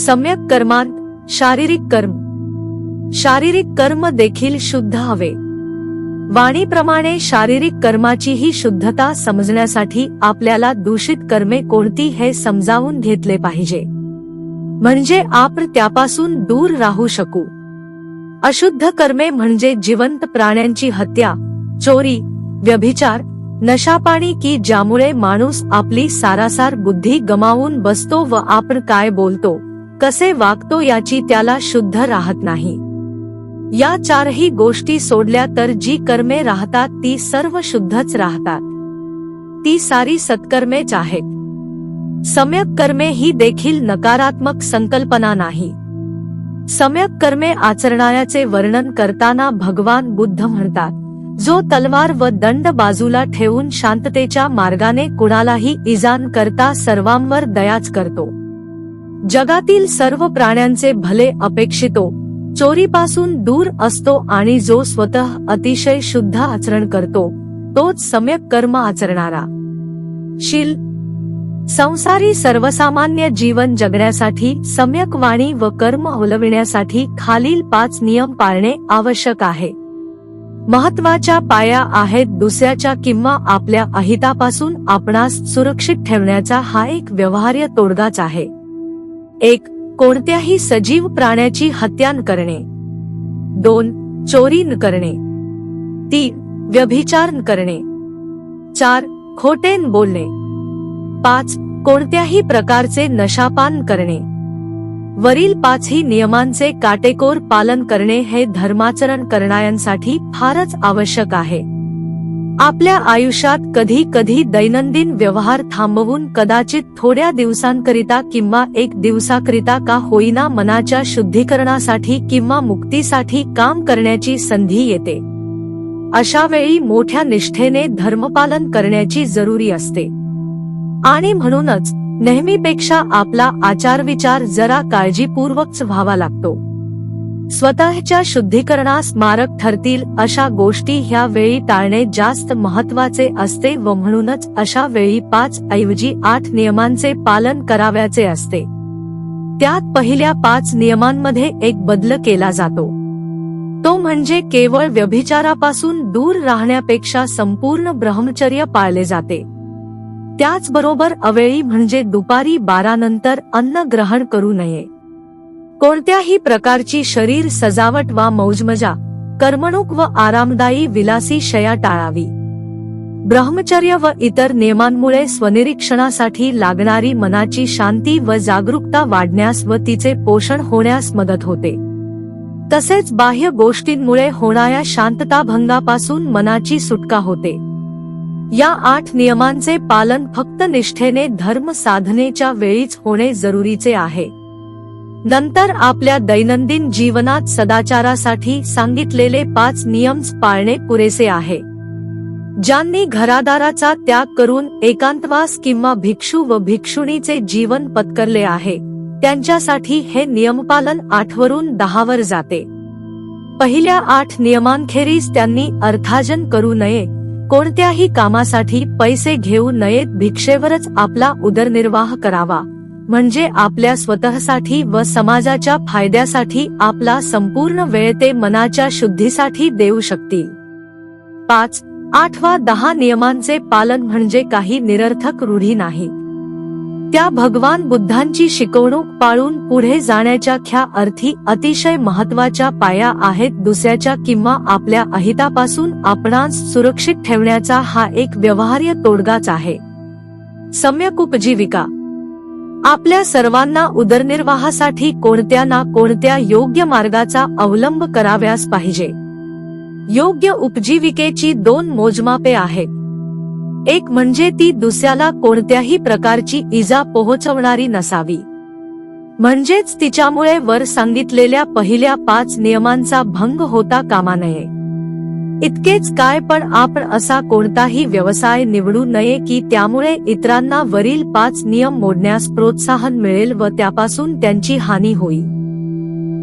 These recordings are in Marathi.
सम्यक कर्मांत शारीरिक कर्म. शारीरिक कर्म देखील शुद्ध हवे. वाणीप्रमाणे शारीरिक कर्माचीही शुद्धता समजण्यासाठी आपल्याला दूषित कर्मे कोणती हे समजावून घेतले पाहिजे. म्हणजे आपण त्यापासून दूर राहू शकू. अशुद्ध कर्मे म्हणजे जिवंत प्राण्यांची हत्या चोरी व्यभिचार नशापाणी की ज्यामुळे माणूस आपली सारासार बुद्धी गमावून बसतो व आपण काय बोलतो कसे वागतो याची त्याला शुद्ध राहत नाही. या चारही गोष्टी सोडल्या तर जी कर्मे राहतात ती सर्व शुद्धच राहतात. ती सारी सत्कर्मेच आहेत. सम्यक कर्मे ही देखील नकारात्मक संकल्पना नाही. सम्यक कर्मे आचरणाऱ्याचे वर्णन करताना भगवान बुद्ध म्हणतात जो तलवार व दंड बाजूला ठेवून शांततेच्या मार्गाने कुणालाही इजान करता सर्वांवर दयाच करतो. जगातील सर्व प्राण्यांचे भले अपेक्षितो चोरीपासून दूर असतो आणि जो स्वतः अतिशय शुद्ध आचरण करतो तोच सम्यक कर्म आचरणारा. शील. संसारी सर्वसामान्य जीवन जगण्यासाठी सम्यक वाणी व कर्म अवलविण्यासाठी खालील पाच नियम पाळणे आवश्यक आहे. महत्त्वाच्या पाया आहेत दुसऱ्याच्या किंवा आपल्या अहितापासून आपणास सुरक्षित ठेवण्याचा हा एक व्यवहार्य तोडगाच आहे. एक कोणत्याही सजीव प्राण्याची हत्या करणे. दोन चोरी न करणे. तीन व्यभिचार करणे. चार खोटे बोलणे. पाच कोणत्याही प्रकारचे नशापान करणे. वरील पाचही नियमांचे काटेकोर पालन करणे हे धर्माचरण करणाऱ्यांसाठी फारच आवश्यक आहे. आपल्या आयुष्यात कधी कधी दैनंदिन व्यवहार थांबवून कदाचित थोड्या दिवसांकरिता किंवा एक दिवसाकरिता का होईना मनाच्या शुद्धीकरणासाठी किंवा मुक्तीसाठी काम करण्याची संधी येते. अशा वेळी मोठ्या निष्ठेने धर्मपालन करण्याची जरुरी असते. आणि म्हणूनच नेहमीपेक्षा आपला आचारविचार जरा काळजीपूर्वकच व्हावा लागतो. स्वतःच्या शुद्धीकरणास मारक ठरतील अशा गोष्टी ह्या वेळी टाळणे जास्त महत्त्वाचे असते व म्हणूनच अशा वेळी पाच ऐवजी आठ नियमांचे पालन कराव्याचे असते. त्यात पहिल्या पाच नियमांमध्ये एक बदल केला जातो. तो म्हणजे केवळ व्यभिचारापासून दूर राहण्यापेक्षा संपूर्ण ब्रह्मचर्य पाळले जाते. त्याचबरोबर अवेळी म्हणजे दुपारी बारा नंतर अन्न ग्रहण करू नये. कोणत्याही प्रकारची शरीर सजावट वा मौजमजा कर्मणूक व आरामदायी विलासी शया टाळावी. ब्रह्मचर्य व इतर नियमांमुळे स्वनिरीक्षणासाठी लागणारी मनाची शांती व जागरूकता वाढण्यास व तिचे पोषण होण्यास मदत होते. तसेच बाह्य गोष्टींमुळे होणाऱ्या शांतताभंगापासून मनाची सुटका होते. या आठ नियमांचे पालन फक्त निष्ठेने धर्म साधनेच्या वेळीच होणे जरुरीचे आहे. नंतर आपल्या दैनंदिन जीवनात सदाचारासाठी सांगितलेले पाच नियम पाळणे पुरेसे आहे. ज्यांनी घरादाराचा त्याग करून एकांतवास किंवा भिक्षू व भिक्षुणीचे जीवन पत्करले आहे त्यांच्यासाठी हे नियमपालन आठवरून दहावर जाते. पहिल्या आठ नियमांखेरीज त्यांनी अर्थार्जन करू नये कोणत्याही कामासाठी पैसे घेऊ नयेत भिक्षेवरच आपला उदरनिर्वाह करावा. म्हणजे आपल्या स्वतःसाठी व समाजाच्या फायद्यासाठी आपला संपूर्ण वेळ ते मनाच्या शुद्धीसाठी देऊ शकतील. पाच आठवा दहा नियमांचे पालन म्हणजे काही निरर्थक रूढी नाही. त्या भगवान बुद्धांची शिकवणूक पाळून पुढे जाण्याच्या ख्या अर्थी अतिशय महत्त्वाच्या पाया आहेत दुसऱ्याच्या किंवा आपल्या अहितापासून आपणास सुरक्षित ठेवण्याचा हा एक व्यवहार्य तोडगाच आहे. सम्यक उपजीविका आपल्या सर्वांना उदरनिर्वाहासाठी कोणत्या ना कोणत्या योग्य मार्गाचा अवलंब कराव्यास पाहिजे. योग्य उपजीविकेची दोन मोजमापे आहेत. एक म्हणजे ती दुसऱ्याला कोणत्याही प्रकारची इजा पोहोचवणारी नसावी. म्हणजेच तिच्यामुळे वर सांगितलेल्या पहिल्या पाच नियमांचा भंग होता कामा नये. इतकेच काय पण आपण असा कोणताही व्यवसाय निवडू नये की त्यामुळे इतरांना वरील पाच नियम मोडण्यास प्रोत्साहन मिळेल व त्यापासून त्यांची हानी होईल.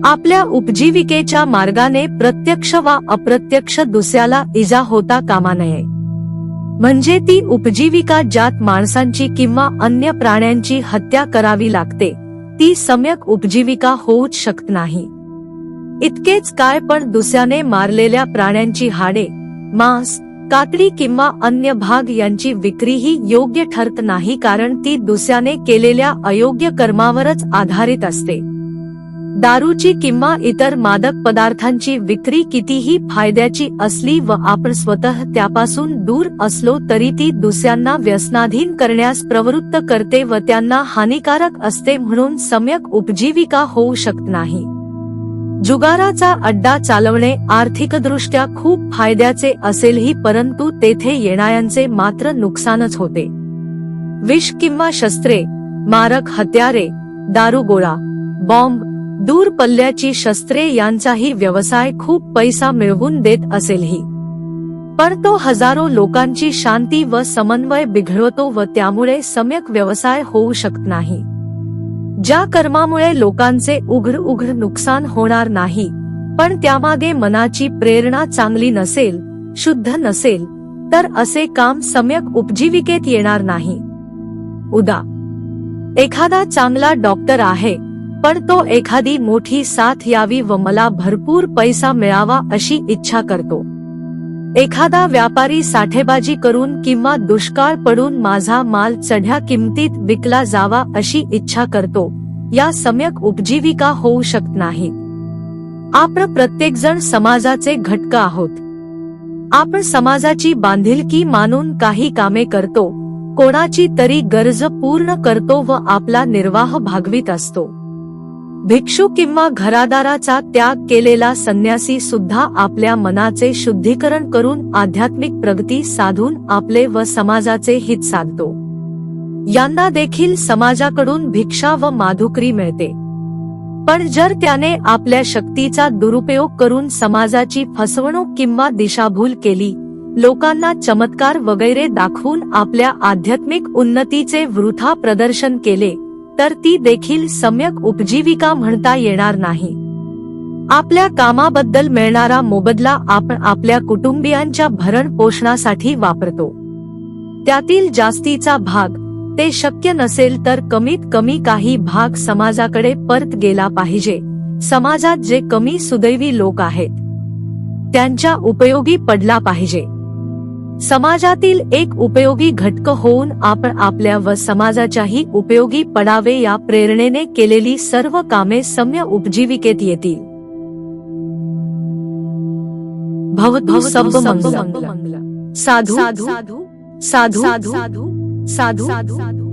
आपल्या उपजीविकेच्या मार्गाने प्रत्यक्ष वा अप्रत्यक्ष दुसऱ्याला इजा होता कामा नये. म्हणजे ती उपजीविका ज्यात माणसांची किंवा अन्य प्राण्यांची हत्या करावी लागते ती सम्यक उपजीविका होऊच शकत नाही. इतकेच काय पण दुसऱ्याने मारलेल्या प्राण्यांची हाडे मांस कातडी किंवा अन्य भाग यांची विक्रीही योग्य ठरत नाही कारण ती दुसऱ्याने केलेल्या अयोग्य कर्मावरच आधारित असते. दारूची किंवा इतर मादक पदार्थांची विक्री कितीही फायद्याची असली व आपण स्वतः त्यापासून दूर असलो तरी ती दुसऱ्यांना व्यसनाधीन करण्यास प्रवृत्त करते व त्यांना हानिकारक असते म्हणून सम्यक उपजीविका होऊ शकत नाही. जुगाराचा अड्डा चालवणे आर्थिकदृष्ट्या खूप फायद्याचे असेलही परंतु तेथे येणाऱ्यांचे मात्र नुकसानच होते. विष किंवा शस्त्रे मारक हत्यारे दारुगोळा बॉम्ब दूर पल्ल्याची शस्त्रे यांचाही व्यवसाय खूप पैसा मिळवून देत असेलही. पण तो हजारो लोकांची शांती व समन्वय बिघडवतो व त्यामुळे सम्यक व्यवसाय होऊ शकत नाही. ज्या कर्मामुळे लोकांचे उघड उघड नुकसान होणार नाही पण त्यामागे मनाची प्रेरणा चांगली नसेल शुद्ध नसेल तर असे काम सम्यक उपजीविकेत येणार नाही. उदा. एखादा चांगला डॉक्टर आहे पण तो एखादी मोठी साथ यावी व मला भरपूर पैसा मिळावा अशी इच्छा करतो. एखादा व्यापारी साठेबाजी करून किंवा दुष्काळ पडून माझा माल चढ्या किमतीत विकला जावा अशी इच्छा करतो. या सम्यक उपजीविका होऊ शकत नाही. आपण प्रत्येकजण समाजाचे घटक आहोत. आपण समाजाची बांधिलकी मानून काही कामे करतो. कोणाची तरी गरज पूर्ण करतो व आपला निर्वाह भागवित असतो. भिक्षू किंवा घरादाराचा त्याग केलेला संन्यासी सुद्धा आपल्या मनाचे शुद्धीकरण करून आध्यात्मिक प्रगती साधून आपले व समाजाचे हित साधतो. यांना देखील समाजाकडून भिक्षा व माधुकरी मिळते. पण जर त्याने आपल्या शक्तीचा दुरुपयोग करून समाजाची फसवणूक किंवा दिशाभूल केली लोकांना चमत्कार वगैरे दाखवून आपल्या आध्यात्मिक उन्नतीचे वृथा प्रदर्शन केले तर ती देखील सम्यक उपजीविका म्हणता येणार नाही. आपल्या कामाबद्दल मिळणारा मोबदला आपण आपल्या कुटुंबियांच्या भरण पोषणासाठी वापरतो. त्यातील जास्तीचा भाग ते शक्य नसेल तर कमीत कमी काही भाग समाजाकडे परत गेला पाहिजे. समाजात जे कमी सुदैवी लोक आहेत त्यांच्या उपयोगी पडला पाहिजे. समाजातील एक उपयोगी घटक होऊन आपण आपल्या व समाजाच्याही उपयोगी पडावे या प्रेरणेने केलेली सर्व कामे सम्य उपजीविकेत येतील. साधू साधू साधू साधू साधू साधू